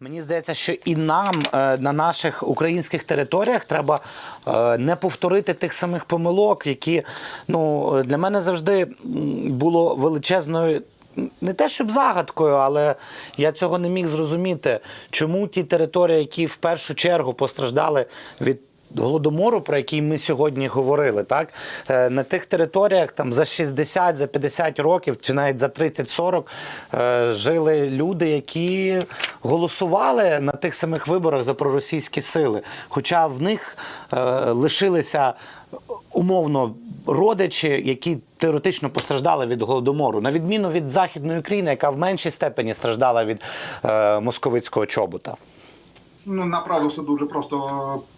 Мені здається, що і нам е, на наших українських територіях треба е, не повторити тих самих помилок, які ну для мене завжди було величезною. Не те, щоб загадкою, але я цього не міг зрозуміти, чому ті території, які в першу чергу постраждали від голодомору, про який ми сьогодні говорили, так Е, на тих територіях там за 60, за 50 років чи навіть за 30-40 е, жили люди, які голосували на тих самих виборах за проросійські сили. Хоча в них е, лишилися умовно родичі, які теоретично постраждали від голодомору, на відміну від західної України, яка в меншій степені страждала від е, московицького чобота. Ну направду все дуже просто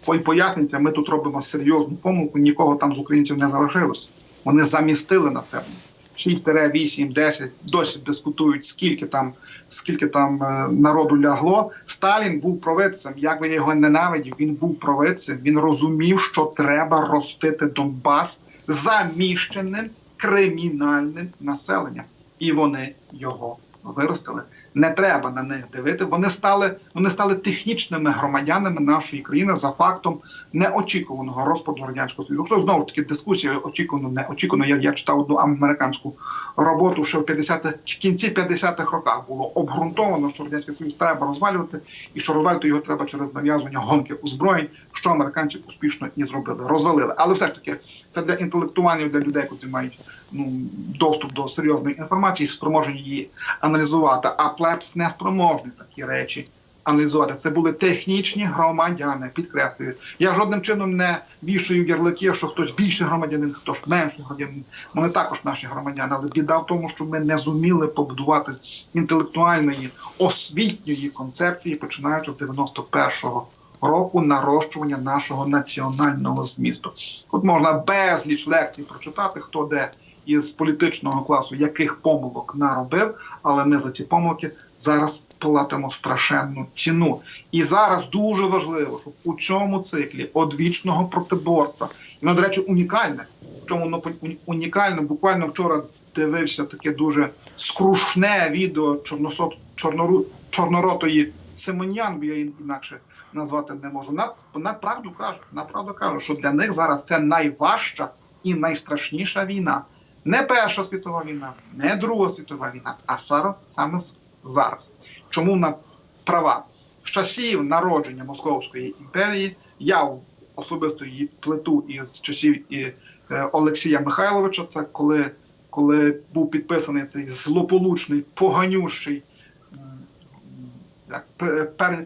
по- пояснюється. Ми тут робимо серйозну помилку. Нікого там з українців не залишилось. Вони замістили населення. 6, 8, 10, досі дискутують, скільки там, скільки там е, народу лягло. Сталін був провидцем. Як він його ненавидів, він був провидцем. Він розумів, що треба ростити Донбас заміщеним кримінальним населенням, і вони його виростили. Не треба на них дивити. Вони стали вони стали технічними громадянами нашої країни за фактом неочікуваного розпаду радянського союзу. Що знову ж таки дискусія очікувано, не очікувано. Я, я читав одну американську роботу, що в 50 в кінці 50-х роках було обґрунтовано, що радянський союз треба розвалювати, і що розвалювати його треба через нав'язування гонки озброєнь, що американці успішно і зробили. Розвалили, але все ж таки це для інтелектуалів, для людей, які мають ну доступ до серйозної інформації, спроможні її аналізувати. А плебс не спроможний такі речі аналізувати. Це були технічні громадяни, підкреслюю. Я жодним чином не вішаю ярлики, що хтось більший громадянин, хтось менший громадянин. Вони також наші громадяни. Але біда в тому, що ми не зуміли побудувати інтелектуальної освітньої концепції, починаючи з 91-го року нарощування нашого національного змісту. Тут можна безліч лекцій прочитати, хто де із політичного класу яких помилок наробив, але ми за ці помилки зараз платимо страшенну ціну. І зараз дуже важливо, щоб у цьому циклі одвічного протиборства, і воно, до речі, унікальне. В чому воно уні- унікально? Буквально вчора дивився таке дуже скрушне відео чорносот, чорнору, чорноротої Симонян, бо я інакше назвати не можу. На, на правду кажу, на правду кажу, що для них зараз це найважча і найстрашніша війна. Не Перша світова війна, не Друга світова війна, а зараз саме зараз. Чому вона права? З часів народження Московської імперії я особисто її плету із часів і, е, Олексія Михайловича. Це коли, коли був підписаний цей злополучний, поганющий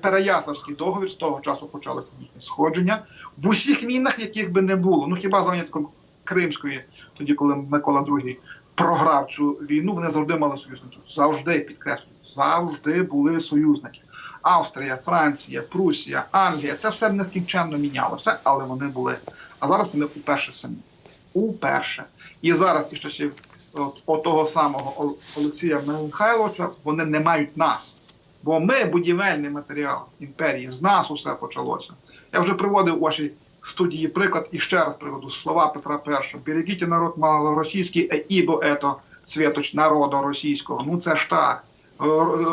Переяславський договір. З того часу почалося їхнє сходження в усіх війнах, яких би не було. Ну хіба за винятком Кримської, тоді, коли Микола II програв цю війну, вони завжди мали союзників. Завжди підкреслюю, завжди були союзники. Австрія, Франція, Прусія, Англія це все нескінченно мінялося, але вони були. А зараз вони уперше самі. Уперше. І зараз із часів от, от того самого Олексія Михайловича вони не мають нас. Бо ми будівельний матеріал імперії, з нас усе почалося. Я вже приводив вашій студії приклад і ще раз приведу слова Петра І. Берегіть народ малоросійський, е, ібо ето святоч народу російського. Ну це ж так. Е,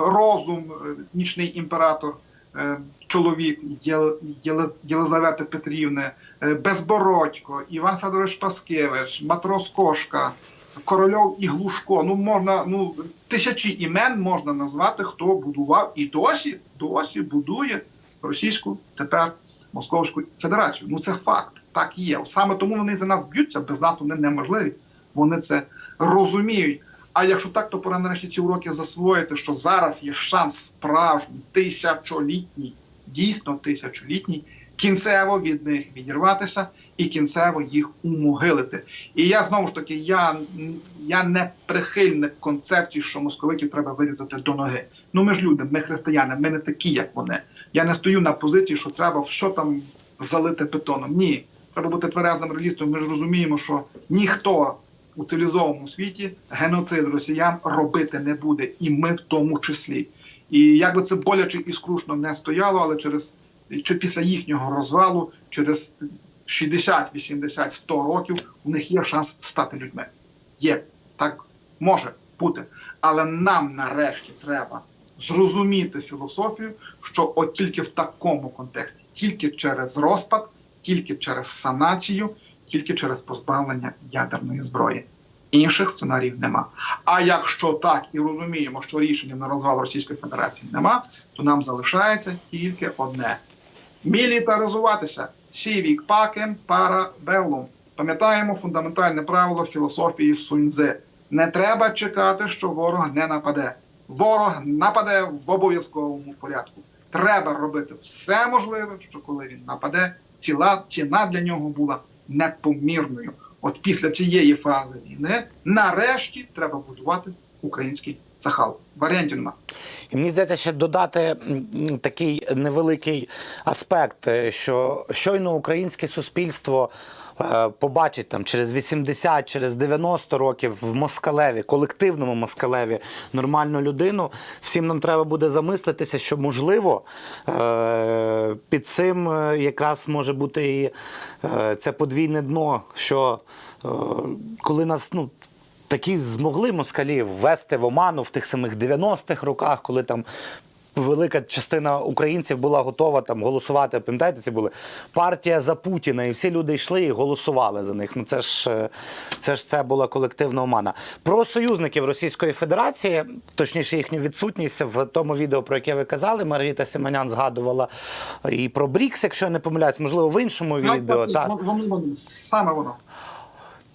Розум, е, нічний імператор, чоловік Єл- Єли- Єлизавети Петрівни, Безбородько, Іван Федорович Паскевич, Матрос Кошка, Корольов і Глушко. Ну можна, ну тисячі імен можна назвати, хто будував і досі, досі будує російську тепер Московську Федерацію. Ну це факт, так є. Саме тому вони за нас б'ються, без нас вони неможливі. Вони це розуміють. А якщо так, то пора нарешті ці уроки засвоїти, що зараз є шанс справжній, тисячолітній, дійсно тисячолітній, кінцево від них відірватися і кінцево їх умогилити. І я знову ж таки, я, я не прихильник концепції, що московитів треба вирізати до ноги. Ну ми ж люди, ми християни, ми не такі, як вони. Я не стою на позиції, що треба все там залити бетоном. Ні, треба бути тверезним реалістом. Ми ж розуміємо, що ніхто у цивілізованому світі геноцид росіян робити не буде, і ми в тому числі. І як би це боляче і скрушно не стояло, але через чи після їхнього розвалу, через 60, 80, 100 років у них є шанс стати людьми. Є так може бути. Але нам нарешті треба зрозуміти філософію, що от тільки в такому контексті, тільки через розпад, тільки через санацію, тільки через позбавлення ядерної зброї. Інших сценаріїв нема. А якщо так і розуміємо, що рішення на розвал Російської Федерації нема, то нам залишається тільки одне: мілітаризуватися. Сівік пакем пара беллум. Пам'ятаємо фундаментальне правило філософії Суньцзи. Не треба чекати, що ворог не нападе. Ворог нападе в обов'язковому порядку. Треба робити все можливе, що коли він нападе, ціла ціна для нього була непомірною. От після цієї фази війни нарешті треба будувати український Сахал. Варіантів нема. І мені здається, ще додати такий невеликий аспект, е, що щойно українське суспільство е, побачить там через 80, через 90 років в Москалеві, колективному Москалеві, нормальну людину. Всім нам треба буде замислитися, що можливо е, під цим якраз може бути і це подвійне дно, що коли нас ну. Такі змогли москалі ввести в оману в тих самих 90-х роках, коли там велика частина українців була готова там голосувати. Пам'ятаєте, це були партія за Путіна, і всі люди йшли і голосували за них. Ну це ж е, це ж це була колективна омана. Про союзників Російської Федерації, точніше їхню відсутність в тому відео, про яке ви казали, Маргарита Симонян згадувала і про Брікс, якщо я не помиляюсь, можливо, в іншому відео. Так. Вони, вони, саме воно.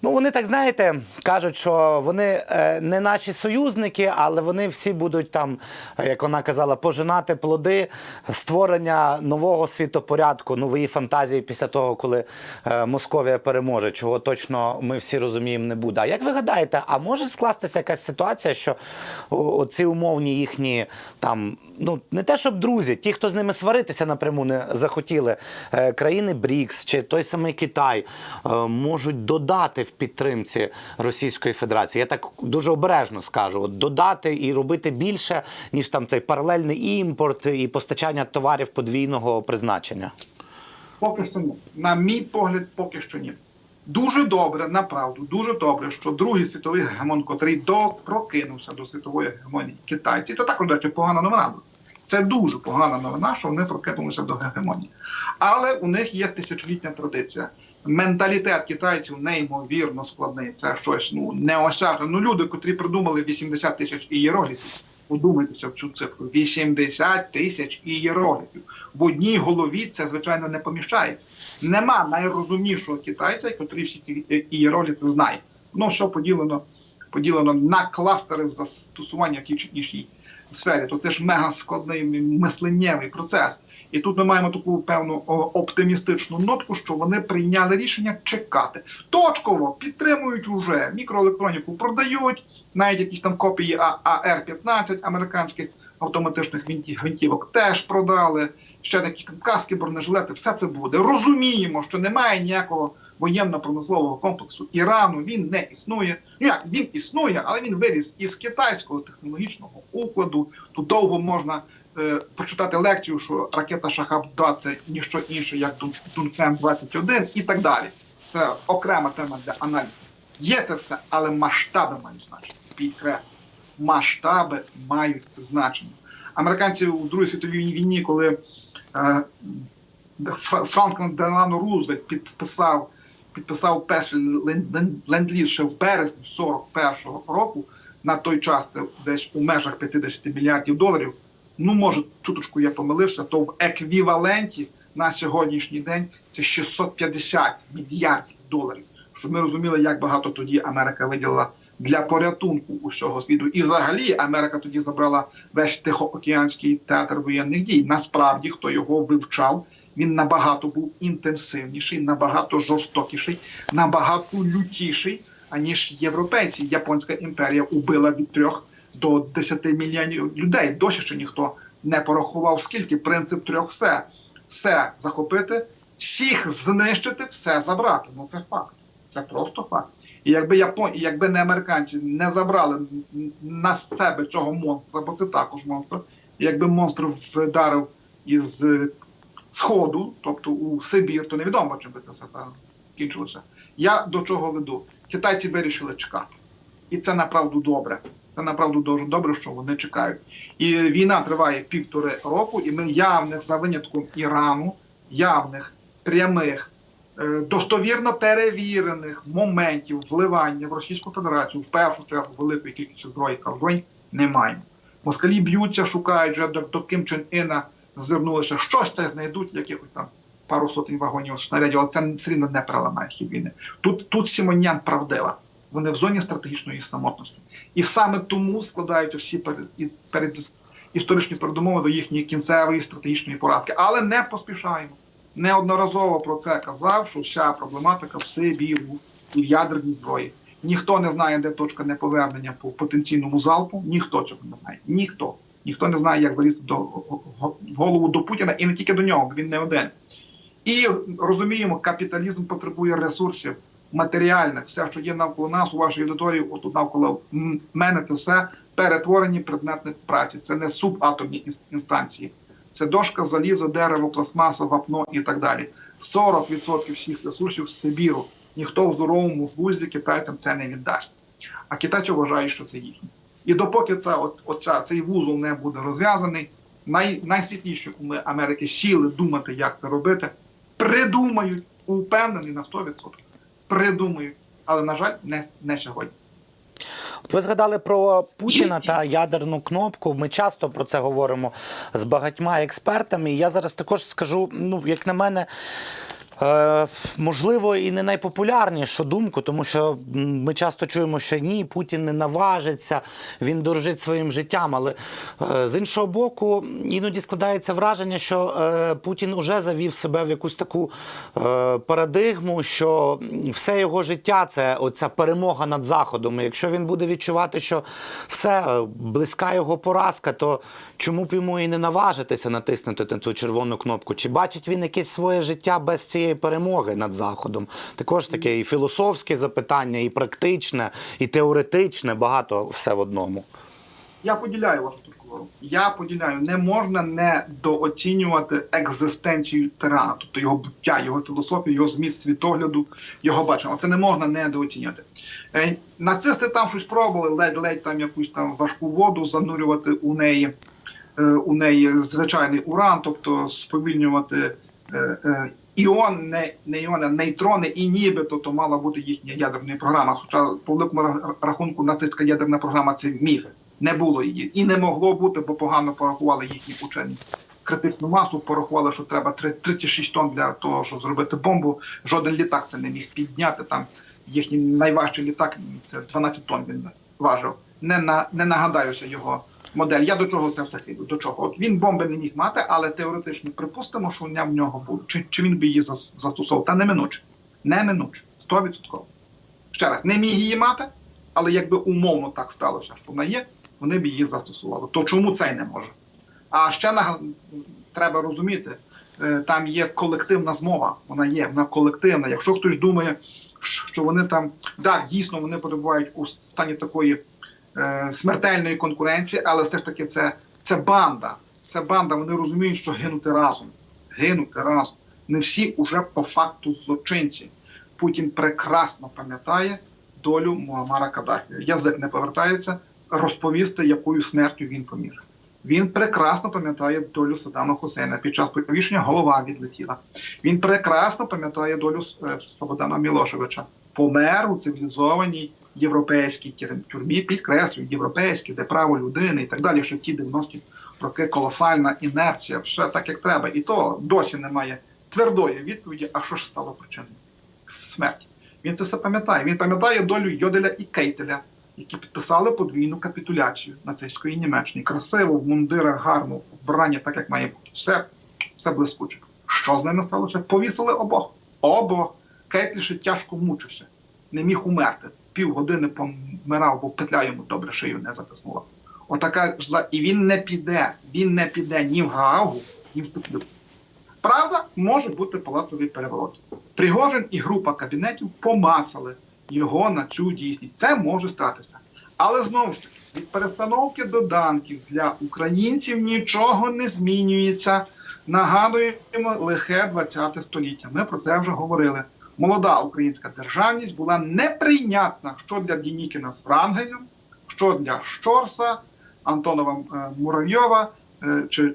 Ну, вони так знаєте, кажуть, що вони е, не наші союзники, але вони всі будуть там, як вона казала, пожинати плоди створення нового світопорядку, нової фантазії після того, коли е, Московія переможе, чого точно ми всі розуміємо не буде. А як ви гадаєте, а може скластися якась ситуація, що оці умовні їхні там, ну не те, щоб друзі, ті, хто з ними сваритися напряму не захотіли, е, країни БРІКС чи той самий Китай е, можуть додати в підтримці Російської Федерації. Я так дуже обережно скажу, от додати і робити більше, ніж там цей паралельний імпорт і постачання товарів подвійного призначення. Поки що ні. На мій погляд, поки що ні. Дуже добре, направду, дуже добре, що другий світовий гегемон, котрий до прокинувся до світової гегемонії китайці, це також речі, погана новина. Це дуже погана новина, що вони прокинулися до гегемонії. Але у них є тисячолітня традиція. Менталітет китайців неймовірно складний. Це щось ну неосяжне. Ну люди, котрі придумали 80 тисяч ієрогліфів, Подумайтеся в цю цифру: 80 тисяч ієрогліфів. В одній голові це звичайно не поміщається. Нема найрозумнішого китайця, який всі ці е, ієрогліфи знає. Воно все поділено, поділено на кластери застосування в тій чи іншій сфері. То це ж мега складний мисленнєвий процес. І тут ми маємо таку певну оптимістичну нотку, що вони прийняли рішення чекати. Точково підтримують уже мікроелектроніку, продають навіть якісь там копії АР-15 американських автоматичних гвинті- гвинтівок теж продали. Ще такі каски, бронежилети, все це буде. Розуміємо, що немає ніякого воєнно-промислового комплексу Ірану. Він не існує. Ну як він існує, але він виріс із китайського технологічного укладу. Тут довго можна е, прочитати лекцію, що ракета Шахаб 2 це ніщо інше, як Дунфен 21 і так далі. Це окрема тема для аналізу. Є це все, але масштаби мають значення. Підкреслю. Масштаби мають значення. Американці у Другій світовій війні, коли Франклін Делано Рузвельт підписав, підписав перший лен- лен- ленд-ліз ще в березні 41-го року, на той час це десь у межах 50 мільярдів доларів. Ну, може, чуточку я помилився, то в еквіваленті на сьогоднішній день це 650 мільярдів доларів. Щоб ми розуміли, як багато тоді Америка виділила для порятунку усього світу. І взагалі Америка тоді забрала весь Тихоокеанський театр воєнних дій. Насправді, хто його вивчав, він набагато був інтенсивніший, набагато жорстокіший, набагато лютіший, аніж європейці. Японська імперія убила від трьох до 10 мільйонів людей. Досі ще ніхто не порахував, скільки принцип трьох все. Все захопити, всіх знищити, все забрати. Ну це факт. Це просто факт. І якби Япон... якби не американці не забрали на себе цього монстра, бо це також монстр, якби монстр вдарив із е, сходу, тобто у Сибір, то невідомо, чим би це все кінчилося. Я до чого веду? Китайці вирішили чекати. І це направду добре. Це направду дуже добре, що вони чекають. І війна триває півтори року, і ми явних за винятком Ірану, явних прямих, достовірно перевірених моментів вливання в Російську Федерацію, в першу чергу великої кількості зброї та озброєнь, не. Москалі б'ються, шукають вже до, до Ким Чен Іна звернулися, щось те знайдуть, якихось там пару сотень вагонів снарядів, але це все рівно не переламає хід війни. Тут, тут Сімонян правдива. Вони в зоні стратегічної самотності. І саме тому складають усі перед, перед історичні передумови до їхньої кінцевої стратегічної поразки. Але не поспішаємо. Неодноразово про це казав, що вся проблематика в Сибіру і в ядерній зброї. Ніхто не знає, де точка неповернення по потенційному залпу. Ніхто цього не знає. Ніхто. Ніхто не знає, як залізти до в голову до Путіна, і не тільки до нього, бо він не один. І розуміємо, капіталізм потребує ресурсів матеріальних, все, що є навколо нас, у вашій аудиторії, отут навколо мене, це все перетворені предмети праці. Це не субатомні інс- інстанції, це дошка, залізо, дерево, пластмаса, вапно і так далі. 40% всіх ресурсів з Сибіру. Ніхто в здоровому глузді китайцям це не віддасть. А китайці вважають, що це їхнє. І допоки це, от, оця, цей вузол не буде розв'язаний, най, найсвітліші уми Америки сіли думати, як це робити, придумають, упевнений на 100%. Придумають, але, на жаль, не, не сьогодні. Ви згадали про Путіна та ядерну кнопку. Ми часто про це говоримо з багатьма експертами. Я зараз також скажу, ну як на мене. Е, можливо, і не найпопулярнішу думку, тому що ми часто чуємо, що ні, Путін не наважиться, він дорожить своїм життям. Але е, з іншого боку, іноді складається враження, що е, Путін уже завів себе в якусь таку е, парадигму, що все його життя це оця перемога над Заходом. І якщо він буде відчувати, що все е, близька його поразка, то чому б йому і не наважитися натиснути на цю червону кнопку? Чи бачить він якесь своє життя без цієї перемоги над Заходом? Також таке і філософське запитання, і практичне, і теоретичне, багато все в одному. Я поділяю вашу точку зору. Я поділяю, не можна недооцінювати екзистенцію тирана, тобто його буття, його філософію, його зміст світогляду, його бачення. Це не можна недооцінювати. Е, Нацисти там щось пробували, ледь-ледь там якусь там важку воду занурювати у неї, е, у неї звичайний уран, тобто сповільнювати. Іон, не, не іони, нейтрони, і нібито то мала бути їхня ядерна програма. Хоча по великому рахунку нацистська ядерна програма це міф. Не було її. І не могло бути, бо погано порахували їхні учені. Критичну масу порахували, що треба три- 36 тонн для того, щоб зробити бомбу. Жоден літак це не міг підняти. Там їхній найважчий літак це 12 тонн він важив. Не на не нагадаюся його модель. Я до чого це все хилю? До чого? От він бомби не міг мати, але теоретично припустимо, що в нього було. Чи, чи він би її зас- застосовував? Та неминуче. Неминуче. 100%. Ще раз, не міг її мати, але якби умовно так сталося, що вона є, вони б її застосували. То чому цей не може? А ще на, треба розуміти, е, там є колективна змова. Вона є, вона колективна. Якщо хтось думає, що вони там так, дійсно вони перебувають у стані такої смертельної конкуренції, але все ж таки це, це банда. Це банда. Вони розуміють, що гинути разом. Гинути разом. Не всі уже по факту злочинці. Путін прекрасно пам'ятає долю Муаммара Каддафі. Язик не повертається розповісти, якою смертю він помір. Він прекрасно пам'ятає долю Саддама Хусейна. Під час повішення голова відлетіла. Він прекрасно пам'ятає долю е, Слободана Мілошевича. Помер у цивілізованій європейській тюрм- тюрмі, підкреслюю, європейській, де право людини і так далі, що ті 90-ті роки колосальна інерція, все так як треба. І то досі немає твердої відповіді, а що ж стало причиною смерті. Він це все пам'ятає. Він пам'ятає долю Йоделя і Кейтеля, які підписали подвійну капітуляцію нацистської Німеччини. Красиво, в мундирах, гарно, вбрані, так як має бути. Все, все блискуче. Що з ними сталося? Повісили обох. Обох. Кейтель ще тяжко мучився, не міг умерти. Півгодини помирав, бо петля йому добре шию не затиснула. Отака зла. І він не піде. Він не піде ні в Гаагу, ні в петлю. Правда, може бути палацовий переворот. Пригожин і група кабінетів помацали його на цю дійсність. Це може статися. Але знову ж таки, від перестановки доданків для українців нічого не змінюється. Нагадуємо лихе 20 століття. Ми про це вже говорили. Молода українська державність була неприйнятна що для Дінікіна з Врангелем, що для Щорса, Антонова е, Муравйова е, чи,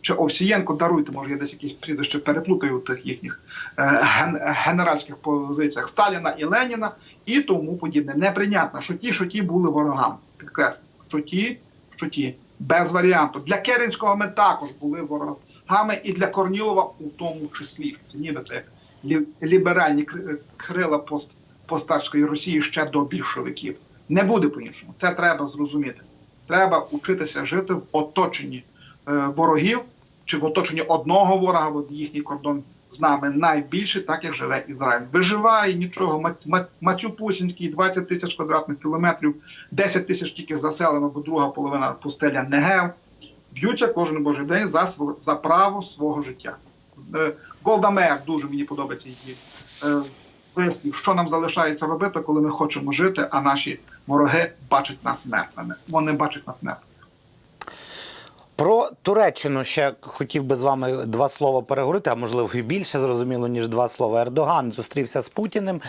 чи, Овсієнко. Даруйте, може, я десь якісь прізвище переплутаю у тих їхніх е, генеральських позиціях Сталіна і Леніна і тому подібне. Неприйнятно, що ті, що ті були ворогами. Підкреслю, що ті, що ті. Без варіанту. Для Керенського ми також були ворогами, і для Корнілова у тому числі. Це нібито як ліберальні крила пост, постарської Росії ще до більшовиків. Не буде по-іншому. Це треба зрозуміти. Треба учитися жити в оточенні е, ворогів чи в оточенні одного ворога, бо їхній кордон з нами найбільший, так як живе Ізраїль. Виживає нічого. Мат- Мат- Матюпусінський 20 тисяч квадратних кілометрів, 10 тисяч тільки заселено, бо друга половина пустеля Негев. Б'ються кожен божий день за за право свого життя. Е, Голда дуже мені подобається її е, вислів, що нам залишається робити, коли ми хочемо жити, а наші вороги бачать нас мертвими. Вони бачать нас мертвими. Про Туреччину ще хотів би з вами два слова переговорити, а можливо і більше зрозуміло, ніж два слова. Ердоган зустрівся з Путіним.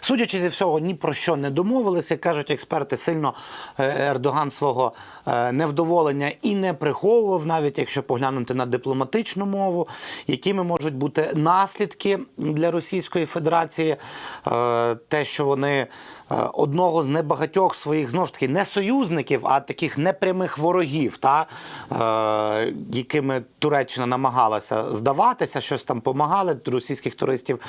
Судячи зі всього, ні про що не домовилися. Кажуть експерти, сильно е, Ердоган свого е, невдоволення і не приховував, навіть якщо поглянути на дипломатичну мову, якими можуть бути наслідки для Російської Федерації, Е, те, що вони одного з небагатьох своїх знову ж таки не союзників, а таких непрямих ворогів, та е, якими Туреччина намагалася здаватися, щось там помагали, російських туристів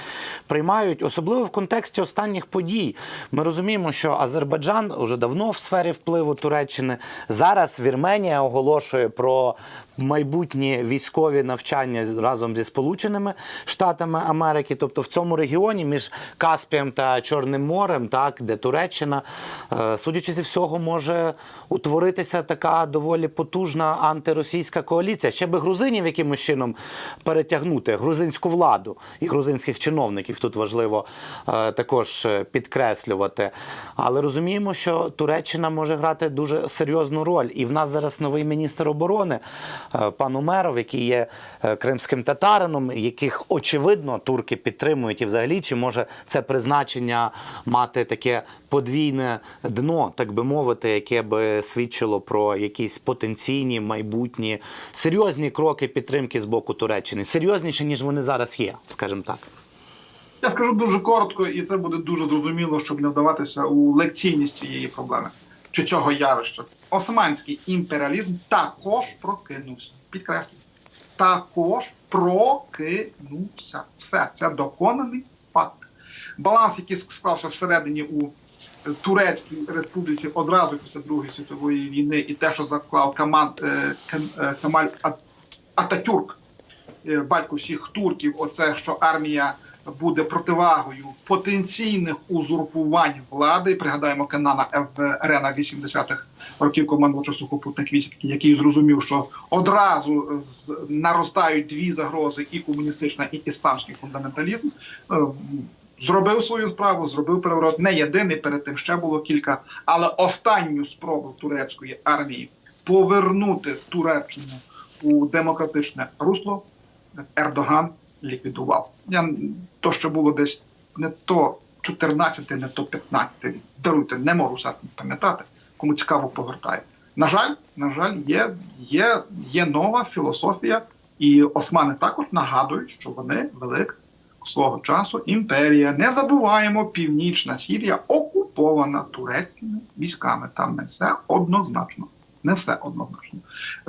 приймають, особливо в контексті останніх подій. Ми розуміємо, що Азербайджан уже давно в сфері впливу Туреччини. Зараз Вірменія оголошує про майбутні військові навчання разом зі Сполученими Штатами Америки, тобто в цьому регіоні між Каспієм та Чорним морем, так де Туреччина, е, судячи зі всього, може утворитися така доволі потужна антиросійська коаліція. Ще би грузинів якимось чином перетягнути грузинську владу і грузинських чиновників. Тут важливо е, також е, підкреслювати. Але розуміємо, що Туреччина може грати дуже серйозну роль. І в нас зараз новий міністр оборони, е, пан який є е, кримським татарином, яких очевидно турки підтримують, і взагалі чи може це призначення мати таке подвійне дно, так би мовити, яке би свідчило про якісь потенційні майбутні серйозні кроки підтримки з боку Туреччини, серйозніше ніж вони зараз є, скажімо так. Я скажу дуже коротко, і це буде дуже зрозуміло, щоб не вдаватися у лекційність цієї проблеми чи цього явища. Османський імперіалізм також прокинувся. Підкреслюю, також прокинувся. Все це доконаний факт. Баланс, який склався всередині у е, Турецькій республіці одразу після Другої світової війни, і те, що заклав Каман, е, Кем- е, Камаль Ататюрк, батько всіх турків, оце що армія буде противагою потенційних узурпувань влади. Пригадаємо Кенана Еврена 80-х років командувача сухопутних військ, який зрозумів, що одразу наростають дві загрози: і комуністична, і ісламський фундаменталізм. Е, Зробив свою справу, зробив переворот. Не єдиний перед тим ще було кілька, але останню спробу турецької армії повернути Туреччину у демократичне русло Ердоган ліквідував. Я то, що було десь не то 14, не то 15 рік. Даруйте, не можу все пам'ятати. Кому цікаво, повертаю. На жаль, на жаль, є, є, є нова філософія, і османи також нагадують, що вони велика свого часу імперія. Не забуваємо, північна Сірія окупована турецькими військами. Там не все однозначно. Не все однозначно.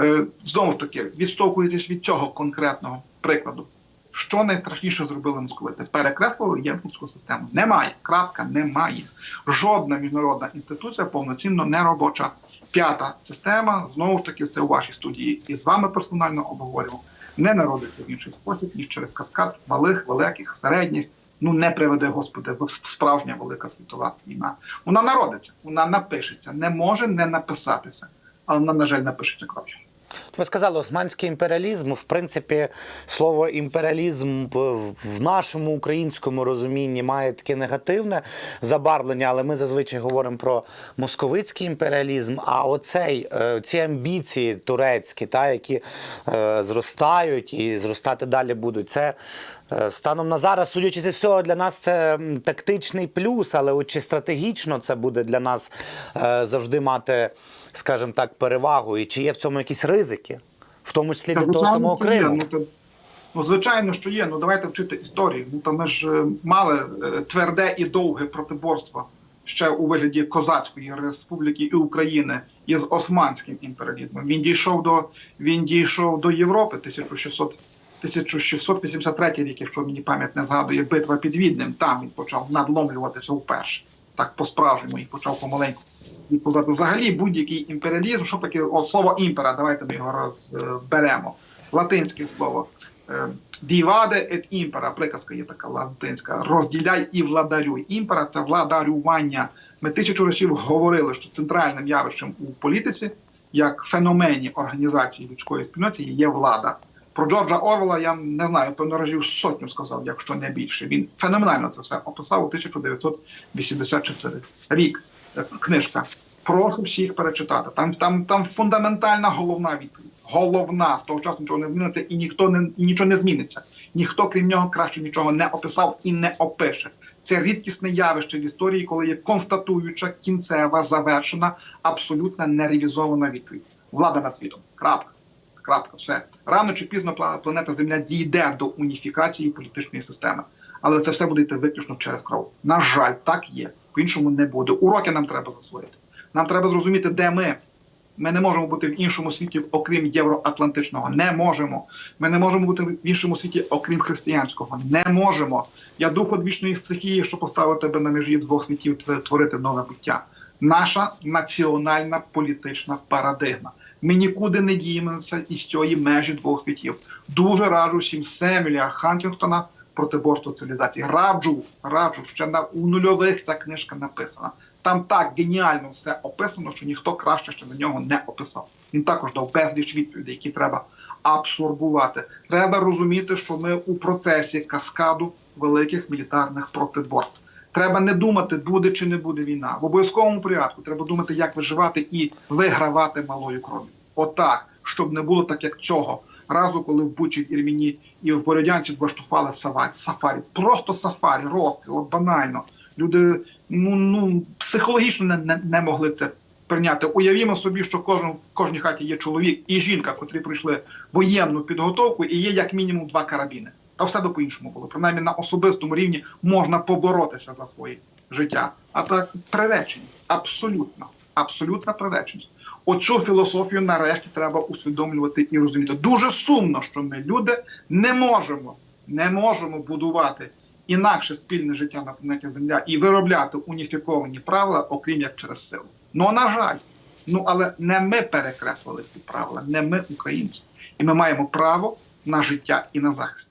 Е, знову ж таки, відштовхуючись від цього конкретного прикладу, що найстрашніше зробили московити? Перекреслили європейську систему. Немає. Крапка, немає. Жодна міжнародна інституція повноцінно не робоча. П'ята система, знову ж таки, це у вашій студії і з вами персонально обговорював, не народиться в інший спосіб, ніж через каскад малих, великих, середніх. Ну не приведе Господи, справжня велика світова війна. Вона народиться, вона напишеться, не може не написатися, але вона, на жаль, напишеться кров'ю. Ви сказали, османський імперіалізм. В принципі, слово імперіалізм в нашому українському розумінні має таке негативне забарвлення, але ми зазвичай говоримо про московицький імперіалізм. А оцей е, ці амбіції турецькі, та які е, зростають і зростати далі будуть. Це е, станом на зараз, судячи зі всього, для нас це тактичний плюс, але от чи стратегічно це буде для нас завжди мати, скажімо так, перевагу, і чи є в цьому якісь ризики, в тому числі Та, для того самого. Криму? Ну, то, ну, звичайно, що є. Ну давайте вчити історію. Ну то ми ж е, мали е, тверде і довге протиборство ще у вигляді Козацької республіки і України із османським імперіалізмом. Він дійшов до він дійшов до Європи 1600 1683 рік, якщо мені пам'ять не згадує, битва під Віднем. Там він почав надломлюватися вперше. Так по-справжньому і почав помаленьку відповзати. Взагалі будь-який імперіалізм, що таке о, слово імпера, давайте ми його розберемо. Латинське слово. Е, Divade et impera, приказка є така латинська. Розділяй і владарюй. Імпера це владарювання. Ми тисячу разів говорили, що центральним явищем у політиці, як феномені організації людської спільноти, є влада. Про Джорджа Орвела я не знаю, певно разів сотню сказав, якщо не більше. Він феноменально це все описав у 1984 рік. Е, Книжка. Прошу всіх перечитати. Там, там, там фундаментальна головна відповідь. Головна з того часу нічого не зміниться, і ніхто не і нічого не зміниться. Ніхто крім нього краще нічого не описав і не опише. Це рідкісне явище в історії, коли є констатуюча, кінцева, завершена, абсолютно нереалізована відповідь. Влада над світом. Крапка. Крапка, все рано чи пізно пла- планета Земля дійде до уніфікації політичної системи, але це все буде йти виключно через кров. На жаль, так є. По іншому не буде. Уроки нам треба засвоїти. Нам треба зрозуміти, де ми. Ми не можемо бути в іншому світі, окрім євроатлантичного. Не можемо. Ми не можемо бути в іншому світі, окрім християнського. Не можемо. Я дух одвічної стихії, що поставив тебе на межі двох світів, тв- творити нове буття. Наша національна політична парадигма. Ми нікуди не діємося із цієї межі двох світів. Дуже раджу всім Семеля Хантінгтона протиборство цивілізації. Раджу, раджу, ще на у нульових ця книжка написана. Там так геніально все описано, що ніхто краще ще за нього не описав. Він також дав безліч відповідей, які треба абсорбувати. Треба розуміти, що ми у процесі каскаду великих мілітарних протиборств. Треба не думати, буде чи не буде війна. В обов'язковому порядку треба думати, як виживати і вигравати малою кров'ю. Отак, щоб не було так, як цього разу, коли в Бучі, в Ірміні і в Бородянці влаштували сафарі. Просто сафарі, розстріл, банально. Люди ну, ну психологічно не, не, не могли це прийняти. Уявімо собі, що кожен в кожній хаті є чоловік і жінка, котрі пройшли воєнну підготовку, і є як мінімум два карабіни. Та все би по-іншому було. Принаймні на особистому рівні можна поборотися за своє життя. А так приречені. Абсолютно. Абсолютна приреченість. Оцю філософію нарешті треба усвідомлювати і розуміти. Дуже сумно, що ми люди не можемо, не можемо будувати інакше спільне життя на планеті Земля і виробляти уніфіковані правила, окрім як через силу. Ну на жаль, ну але не ми перекреслили ці правила, не ми українці, і ми маємо право на життя і на захист.